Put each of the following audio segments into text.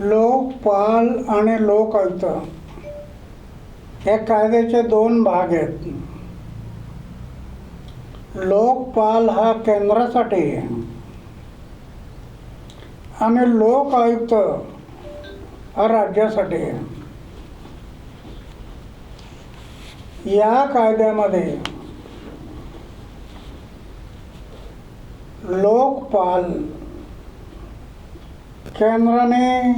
लोकपाल आणि लोक आयुक्त या कायद्याचे दोन भाग आहेत लोकपाल हा केंद्रासाठी आहे. आणि लोक आयुक्त हा राज्यासाठी आहे. या कायद्यामध्ये लोकपाल केंद्राने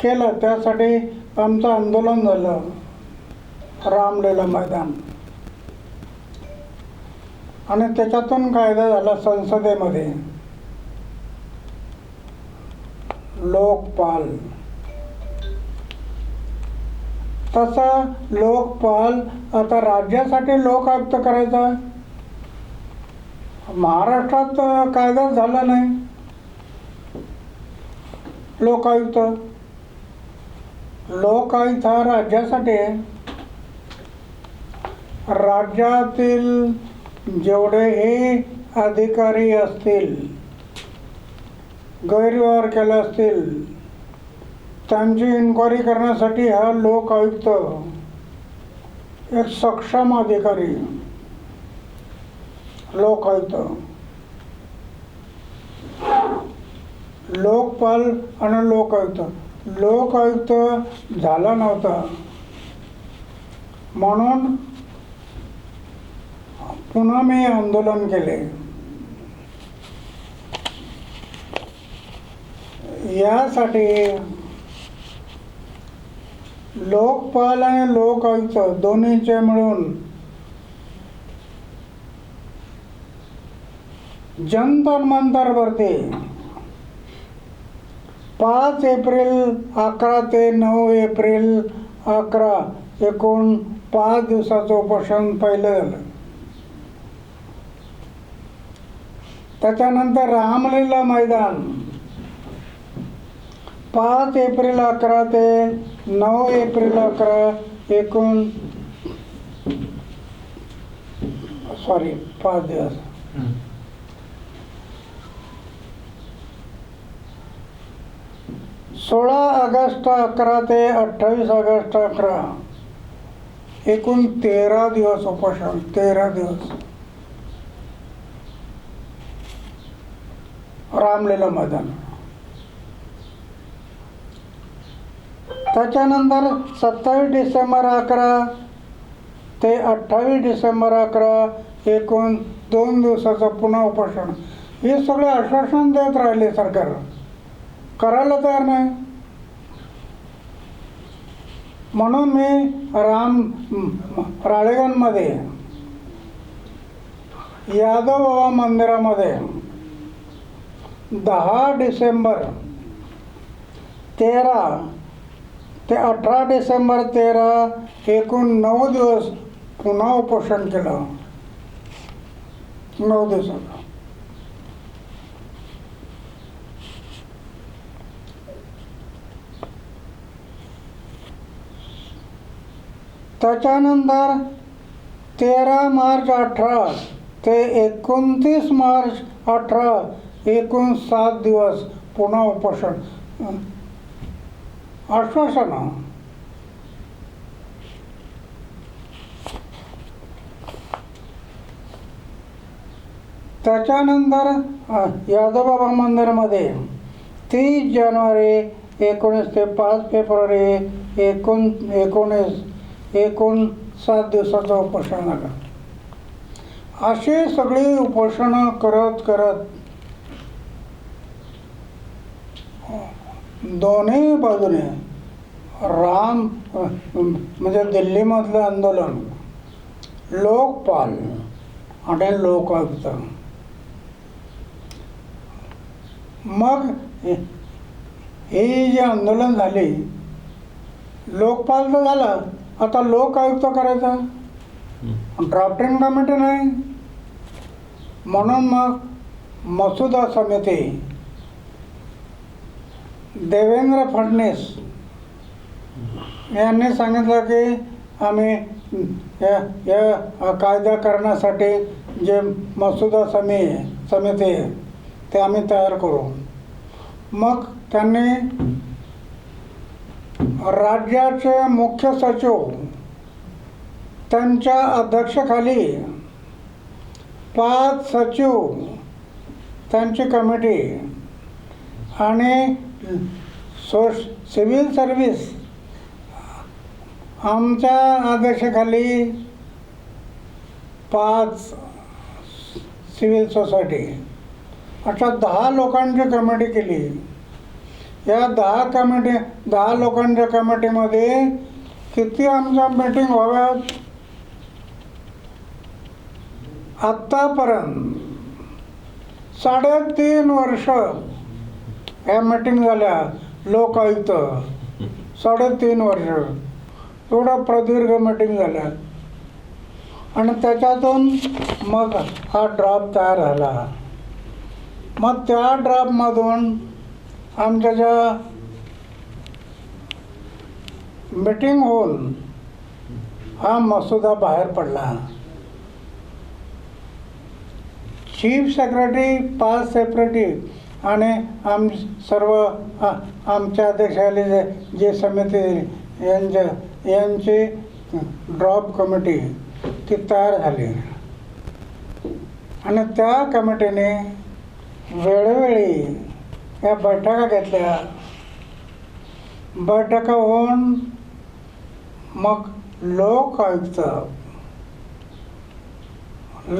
केलं त्यासाठी आमचं आंदोलन झालं. रामलीला मैदान. आणि त्याच्यातून कायदा झाला संसदेमध्ये. लोकपाल. तसा लोकपाल आता राज्यासाठी लोक आयुक्त करायचा? महाराष्ट्रात कायदा झाला नाही. लोकायुक्त. लोकायुक्त हा राज्यासाठी राज्यातील जेवढेही अधिकारी असतील गैरव्यवहार केले असतील त्यांची इन्क्वायरी करण्यासाठी हा लोक आयुक्त एक सक्षम अधिकारी लोक आयुक्त लोकपाल आणि लोकायुक्त. लोकायुक्त झाला नव्हता. म्हणून पुन्हा मी आंदोलन केले. यासाठी लोकपाल आणि लोकायुक्त दोन्हीचे मिळून जंतर मंतरवरती पाच एप्रिल अकरा ते नऊ एप्रिल अकरा एकूण पाच दिवसाचं उपोषण पहिलं झालं. त्याच्यानंतर रामलीला मैदान. पाच एप्रिल अकरा ते नऊ एप्रिल अकरा एकूण सॉरी पाच दिवस. सोळा ऑगस्ट अकरा ते अठ्ठावीस ऑगस्ट अकरा. एकूण तेरा दिवस उपोषण तेरा दिवस. रामलीला मैदान. त्याच्यानंतर सत्तावीस डिसेंबर अकरा ते अठ्ठावीस डिसेंबर अकरा एकूण दोन दिवसाचं पुन्हा उपोषण. हे सगळे आश्वासन देत राहिले सरकार. करायला तयार नाही. म्हणून मी राम राळेगणमध्ये यादव बाबा मंदिरामध्ये दहा डिसेंबर तेरा ते अठरा डिसेंबर तेरा एकूण नऊ दिवस पुन्हा उपोषण केलं. नऊ दिवसाचं त्याच्यानंतर तेरा मार्च अठरा ते एकोणतीस मार्च अठरा एकूण सात दिवस पुन्हा उपोषण आश्वासन. त्याच्यानंतर यादवबाबा मंदिरमध्ये तीस जानेवारी एकोणीस ते पाच फेब्रुवारी एकोण एकोणीस एकूण सात दिवसाचा उपोषण झालं अशी सगळी उपोषणं करत करत दोन्ही बाजूने राम म्हणजे दिल्लीमधलं आंदोलन लोकपाल आणि लोकायुक्त मग हे- ही जे आंदोलन झाली लोकपाल तर झालं. आता लोकायुक्त करायचा? ड्राफ्टिंग कमिटी नाही? म्हणून मग मसुदा समिती देवेंद्र फडणवीस यांनी सांगितलं की आम्ही या या कायदा करण्यासाठी जे मसुदा समी समिती आहे ते आम्ही तयार करू. मग त्यांनी राज्याचे मुख्य सचिव त्यांच्या अध्यक्षाखाली पाच सचिव त्यांची कमिटी आणि सोश सिव्हिल सर्विस आमच्या आदेशाखाली पाच सिव्हिल सोसायटी. अशा दहा लोकांची कमिटी केली. या दहा कमिटी दहा लोकांच्या कमिटीमध्ये किती आमच्या मीटिंग व्हाव्यात? आत्तापर्यंत साडेतीन वर्ष ह्या मीटिंग झाल्या लोकायुक्त. साडेतीन वर्ष. एवढ्या प्रदीर्घ मीटिंग झाल्या. आणि त्याच्यातून मग हा ड्राफ्ट तयार झाला. मग त्या ड्राफ्टमधून आमच्या ज्या मीटिंग होऊन हा मसुदा बाहेर पडला. चीफ सेक्रेटरी पाच सेक्रेटरी आणि आम सर्व आमच्या अध्यक्षाली जे जे समिती यांच्या यांची ड्रॉप कमिटी ती तयार झाली. आणि त्या कमिटीने वेळोवेळी या बैठका घेतल्या. बैठका होऊन मग लोक आयुक्त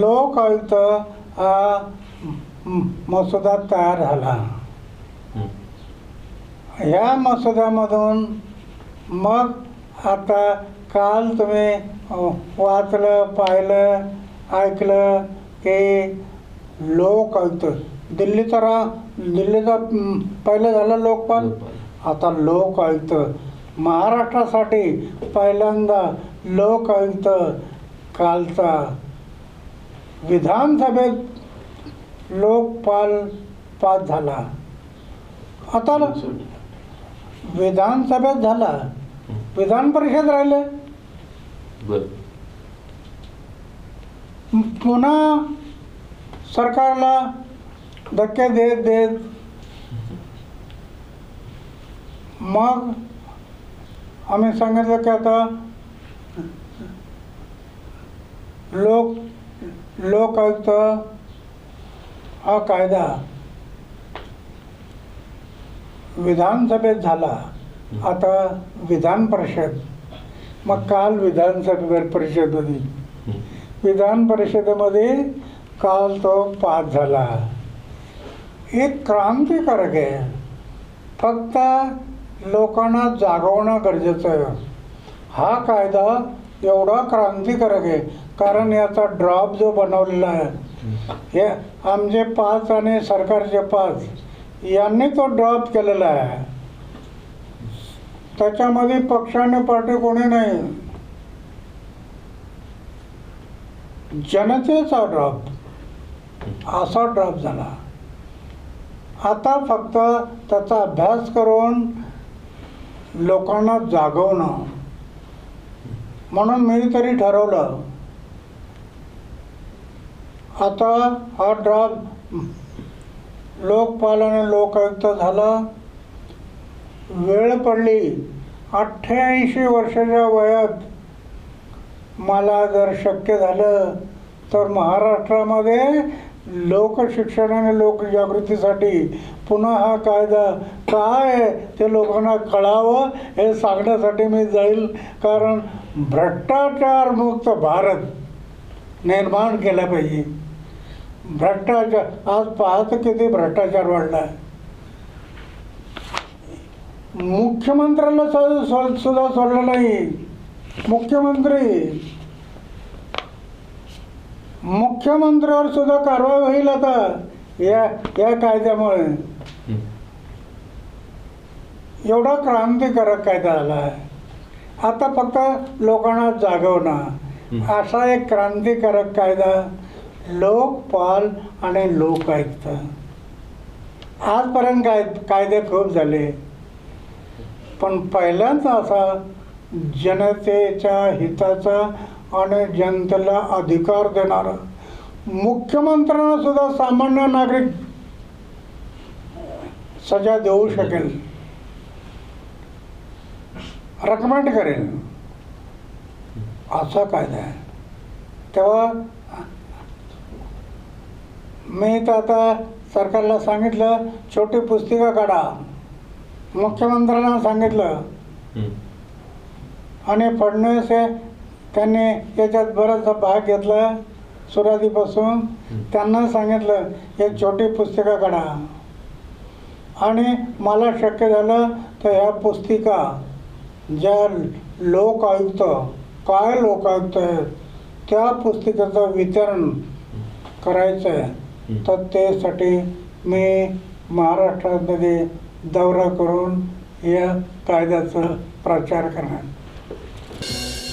लोक आयुक्त हा मसुदा तयार झाला. ह्या मसुद्यामधून मग आता काल तुम्ही वाचलं पाहिलं ऐकलं की लोक आयुक्त दिल्लीचा रा दिल्लीचा पहिलं झालं लोकपाल. आता लोक आयुक्त महाराष्ट्रासाठी पहिल्यांदा लोक आयुक्त कालचा विधानसभेत लोकपाल पास झाला. आता विधानसभेत झाला. विधान परिषद राहिले. पुन्हा सरकारला धक्के देत देत मग आम्ही सांगितलं की आता लोक लोक आयुक्त हा कायदा विधानसभेत झाला. आता विधान परिषद मग काल विधानसभेवर परिषद होती. विधान परिषदेमध्ये काल तो पास झाला. एक क्रांतिकारक आहे. फक्त लोकांना जागवणं गरजेचं आहे. हा कायदा एवढा क्रांतिकारक आहे कारण याचा ड्रॉप जो बनवलेला आहे हे आमचे पाच आणि सरकारचे पाच यांनी तो ड्रॉप केलेला आहे. त्याच्यामध्ये पक्ष आणि पार्टी कोणी नाही. जनतेचा ड्रॉप असा ड्रॉप झाला. आता फक्त त्याचा अभ्यास करून लोकांना जागवणं. म्हणून मी तरी ठरवलं. आता हा ड्रॉप लोकपाल आणि लोकायुक्त झाला. वेळ पडली. अठ्ठ्याऐंशी वर्षाच्या वयात मला जर शक्य झालं तर महाराष्ट्रामध्ये लोकशिक्षण आणि लोकजागृतीसाठी पुन्हा हा कायदा काय आहे? ते लोकांना कळावं हे सांगण्यासाठी मी जाईल. कारण भ्रष्टाचार मुक्त भारत निर्माण केला पाहिजे. भ्रष्टाचार आज पाहत किती भ्रष्टाचार वाढला आहे मुख्यमंत्र्याला सु- सुद्धा सोडलं नाही. मुख्यमंत्री मुख्यमंत्र्यावर सुद्धा कारवाई होईल आता या या कायद्यामुळे. एवढा क्रांतिकारक कायदा आला आहे. आता फक्त लोकांना जागवणं. असा एक क्रांतिकारक कायदा लोकपाल आणि लोकायुक्त आजपर्यंत काय कायदे खूप झाले. पण पहिल्यांदा असा जनतेच्या हिताचा आणि जनतेला अधिकार देणारा. मुख्यमंत्र्यांना सुद्धा सामान्य नागरिक सजा देऊ शकेल. रेकमेंड करेल. असा कायदा आहे. तेव्हा मी तर आता सरकारला सांगितलं छोटी पुस्तिका काढा. मुख्यमंत्र्यांना सांगितलं. आणि फडणवीस हे त्यांनी याच्यात बराचसा भाग घेतला सुरुवातीपासून त्यांना सांगितलं एक छोटी पुस्तिका काढा. आणि मला शक्य झालं तर ह्या पुस्तिका ज्या लोक आयुक्त काय लोक आयुक्त आहेत त्या पुस्तिकेचं वितरण करायचं आहे. तर त्यासाठी मी महाराष्ट्रामध्ये दौरा करून या कायद्याचा प्रचार करणार.